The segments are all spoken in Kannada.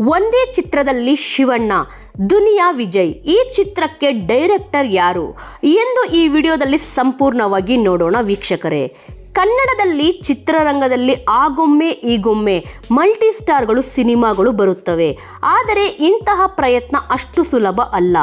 ಒಂದೇ ಚಿತ್ರದಲ್ಲಿ ಶಿವಣ್ಣ, ದುನಿಯಾ ವಿಜಯ್. ಈ ಚಿತ್ರಕ್ಕೆ ಡೈರೆಕ್ಟರ್ ಯಾರು ಎಂದು ಈ ವಿಡಿಯೋದಲ್ಲಿ ಸಂಪೂರ್ಣವಾಗಿ ನೋಡೋಣ ವೀಕ್ಷಕರೇ. ಕನ್ನಡದಲ್ಲಿ ಚಿತ್ರರಂಗದಲ್ಲಿ ಆಗೊಮ್ಮೆ ಈಗೊಮ್ಮೆ ಮಲ್ಟಿ ಸ್ಟಾರ್ಗಳು ಸಿನಿಮಾಗಳು ಬರುತ್ತವೆ. ಆದರೆ ಇಂತಹ ಪ್ರಯತ್ನ ಅಷ್ಟು ಸುಲಭ ಅಲ್ಲ.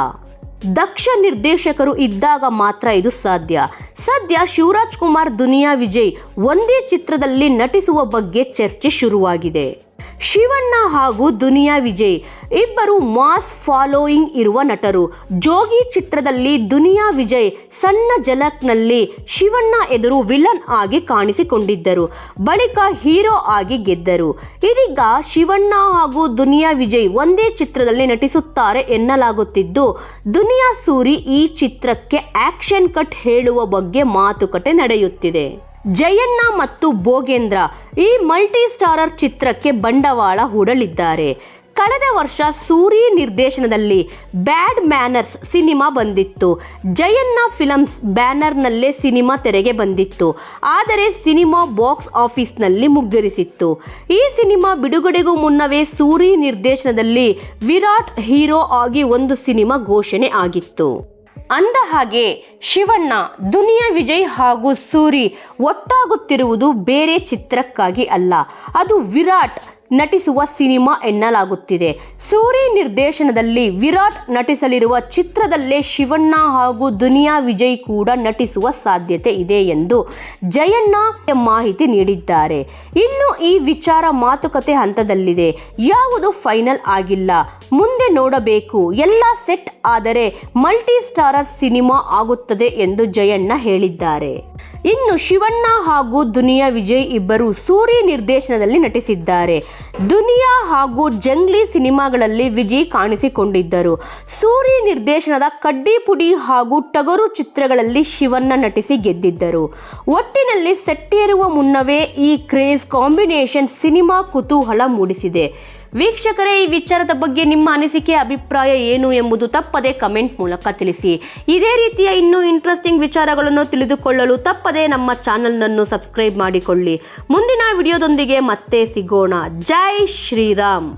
ದಕ್ಷ ನಿರ್ದೇಶಕರು ಇದ್ದಾಗ ಮಾತ್ರ ಇದು ಸಾಧ್ಯ. ಸದ್ಯ ಶಿವರಾಜ್ ಕುಮಾರ್, ದುನಿಯಾ ವಿಜಯ್ ಒಂದೇ ಚಿತ್ರದಲ್ಲಿ ನಟಿಸುವ ಬಗ್ಗೆ ಚರ್ಚೆ ಶುರುವಾಗಿದೆ. ಶಿವಣ್ಣ ಹಾಗೂ ದುನಿಯಾ ವಿಜಯ್ ಇಬ್ಬರು ಮಾಸ್ ಫಾಲೋಯಿಂಗ್ ಇರುವ ನಟರು. ಜೋಗಿ ಚಿತ್ರದಲ್ಲಿ ದುನಿಯಾ ವಿಜಯ್ ಸಣ್ಣ ಜಲಕ್ನಲ್ಲಿ ಶಿವಣ್ಣ ಎದುರು ವಿಲನ್ ಆಗಿ ಕಾಣಿಸಿಕೊಂಡಿದ್ದರು. ಬಳಿಕ ಹೀರೋ ಆಗಿ ಗೆದ್ದರು. ಇದೀಗ ಶಿವಣ್ಣ ಹಾಗೂ ದುನಿಯಾ ವಿಜಯ್ ಒಂದೇ ಚಿತ್ರದಲ್ಲಿ ನಟಿಸುತ್ತಾರೆ ಎನ್ನಲಾಗುತ್ತಿದ್ದು, ದುನಿಯಾ ಸೂರಿ ಈ ಚಿತ್ರಕ್ಕೆ ಆಕ್ಷನ್ ಕಟ್ ಹೇಳುವ ಬಗ್ಗೆ ಮಾತುಕತೆ ನಡೆಯುತ್ತಿದೆ. ಜಯಣ್ಣ ಮತ್ತು ಭೋಗೇಂದ್ರ ಈ ಮಲ್ಟಿ ಸ್ಟಾರರ್ ಚಿತ್ರಕ್ಕೆ ಬಂಡವಾಳ ಹೂಡಲಿದ್ದಾರೆ. ಕಳೆದ ವರ್ಷ ಸೂರಿ ನಿರ್ದೇಶನದಲ್ಲಿ ಬ್ಯಾಡ್ ಮ್ಯಾನರ್ಸ್ ಸಿನಿಮಾ ಬಂದಿತ್ತು. ಜಯಣ್ಣ ಫಿಲಮ್ಸ್ ಬ್ಯಾನರ್ನಲ್ಲೇ ಸಿನಿಮಾ ತೆರೆಗೆ ಬಂದಿತ್ತು. ಆದರೆ ಸಿನಿಮಾ ಬಾಕ್ಸ್ ಆಫೀಸ್ನಲ್ಲಿ ಮುಗ್ಗರಿಸಿತ್ತು. ಈ ಸಿನಿಮಾ ಬಿಡುಗಡೆಗೂ ಮುನ್ನವೇ ಸೂರಿ ನಿರ್ದೇಶನದಲ್ಲಿ ವಿರಾಟ್ ಹೀರೋ ಆಗಿ ಒಂದು ಸಿನಿಮಾ ಘೋಷಣೆ ಆಗಿತ್ತು. ಅಂದ ಹಾಗೆ ಶಿವಣ್ಣ ದುನಿಯಾ ವಿಜಯ್ ಹಾಗೂ ಸೂರಿ ಒಟ್ಟಾಗುತ್ತಿರುವುದು ಬೇರೆ ಚಿತ್ರಕ್ಕಾಗಿ ಅಲ್ಲ. ಅದು ವಿರಾಟ್ ನಟಿಸುವ ಸಿನಿಮಾ ಎನ್ನಲಾಗುತ್ತಿದೆ. ಸೂರಿ ನಿರ್ದೇಶನದಲ್ಲಿ ವಿರಾಟ್ ನಟಿಸಲಿರುವ ಚಿತ್ರದಲ್ಲೇ ಶಿವಣ್ಣ ಹಾಗೂ ದುನಿಯಾ ವಿಜಯ್ ಕೂಡ ನಟಿಸುವ ಸಾಧ್ಯತೆ ಇದೆ ಎಂದು ಜಯಣ್ಣ ಮಾಹಿತಿ ನೀಡಿದ್ದಾರೆ. ಇನ್ನು ಈ ವಿಚಾರ ಮಾತುಕತೆ ಹಂತದಲ್ಲಿದೆ. ಯಾವುದು ಫೈನಲ್ ಆಗಿಲ್ಲ. ಮುಂದೆ ನೋಡಬೇಕು. ಎಲ್ಲ ಸೆಟ್ ಆದರೆ ಮಲ್ಟಿ ಸ್ಟಾರರ್ ಸಿನಿಮಾ ಆಗುತ್ತದೆ ಎಂದು ಜಯಣ್ಣ ಹೇಳಿದ್ದಾರೆ. ಇನ್ನು ಶಿವಣ್ಣ ಹಾಗೂ ದುನಿಯಾ ವಿಜಯ್ ಇಬ್ಬರು ಸೂರಿ ನಿರ್ದೇಶನದಲ್ಲಿ ನಟಿಸಿದ್ದಾರೆ. ದುನಿಯಾ ಹಾಗೂ ಜಂಗ್ಲಿ ಸಿನಿಮಾಗಳಲ್ಲಿ ವಿಜಯ್ ಕಾಣಿಸಿಕೊಂಡಿದ್ದರು. ಸೂರಿ ನಿರ್ದೇಶನದ ಕಡ್ಡಿಪುಡಿ ಹಾಗೂ ಟಗರು ಚಿತ್ರಗಳಲ್ಲಿ ಶಿವಣ್ಣ ನಟಿಸಿ ಗೆದ್ದಿದ್ದರು. ಒಟ್ಟಿನಲ್ಲಿ ಸೆಟ್ಟೇರುವ ಮುನ್ನವೇ ಈ ಕ್ರೇಜ್ ಕಾಂಬಿನೇಷನ್ ಸಿನಿಮಾ ಕುತೂಹಲ ಮೂಡಿಸಿದೆ. ವೀಕ್ಷಕರೇ, ಈ ವಿಚಾರದ ಬಗ್ಗೆ ನಿಮ್ಮ ಅನಿಸಿಕೆ, ಅಭಿಪ್ರಾಯ ಏನು ಎಂಬುದು ತಪ್ಪದೆ ಕಮೆಂಟ್ ಮೂಲಕ ತಿಳಿಸಿ. ಇದೇ ರೀತಿಯ ಇನ್ನೂ ಇಂಟ್ರೆಸ್ಟಿಂಗ್ ವಿಚಾರಗಳನ್ನು ತಿಳಿದುಕೊಳ್ಳಲು ತಪ್ಪದೆ ನಮ್ಮ ಚಾನಲ್ನನ್ನು ಸಬ್ಸ್ಕ್ರೈಬ್ ಮಾಡಿಕೊಳ್ಳಿ. ಮುಂದಿನ ವಿಡಿಯೋದೊಂದಿಗೆ ಮತ್ತೆ ಸಿಗೋಣ. ಜೈ ಶ್ರೀರಾಮ್!